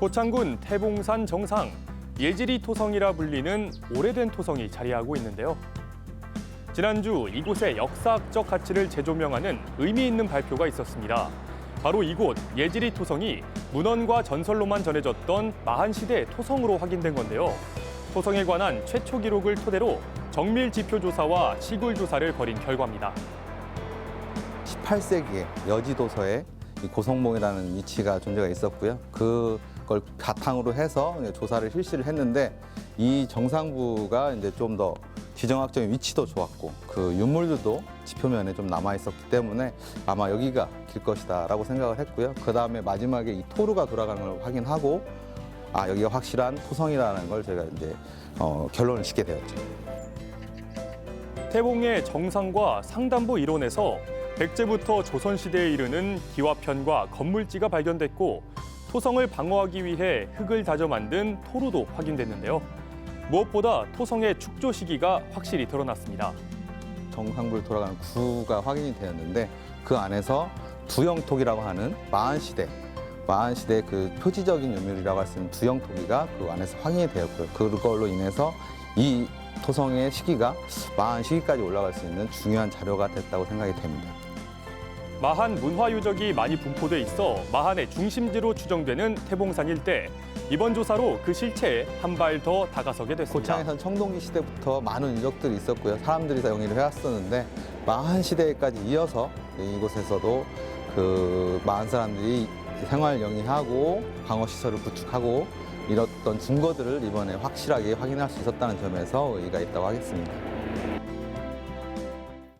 고창군 태봉산 정상 예지리 토성이라 불리는 오래된 토성이 자리하고 있는데요. 지난주 이곳의 역사학적 가치를 재조명하는 의미 있는 발표가 있었습니다. 바로 이곳 예지리 토성이 문헌과 전설로만 전해졌던 마한 시대 토성으로 확인된 건데요. 토성에 관한 최초 기록을 토대로 정밀 지표 조사와 시굴 조사를 벌인 결과입니다. 18세기에 여지도서에 이 고성봉이라는 위치가 존재가 있었고요. 그 걸 바탕으로 해서 조사를 실시를 했는데 이 정상부가 이제 좀 더 지정학적인 위치도 좋았고 그 유물들도 지표면에 좀 남아 있었기 때문에 아마 여기가 길 것이다라고 생각을 했고요. 그 다음에 마지막에 이 토루가 돌아가는 걸 확인하고 아 여기가 확실한 토성이라는 걸 제가 이제 어, 결론을 짓게 되었죠. 태봉의 정상과 상단부 일원에서 백제부터 조선시대에 이르는 기와편과 건물지가 발견됐고 토성을 방어하기 위해 흙을 다져 만든 토루도 확인됐는데요. 무엇보다 토성의 축조 시기가 확실히 드러났습니다. 정상부를 돌아가는 구가 확인이 되었는데 그 안에서 두영톡이라고 하는 마한시대 마한시대 그 표지적인 유물이라고 할 수 있는 두영톡이가 그 안에서 확인이 되었고요. 그걸로 인해서 이 토성의 시기가 마한 시기까지 올라갈 수 있는 중요한 자료가 됐다고 생각이 됩니다. 마한 문화 유적이 많이 분포돼 있어 마한의 중심지로 추정되는 태봉산 일대. 이번 조사로 그 실체에 한 발 더 다가서게 됐습니다. 고창에선 청동기 시대부터 많은 유적들이 있었고요. 사람들이 다 영위를 해왔었는데 마한 시대까지 이어서 이곳에서도 그 마한 사람들이 생활 영위하고 방어 시설을 구축하고 이랬던 증거들을 이번에 확실하게 확인할 수 있었다는 점에서 의의가 있다고 하겠습니다.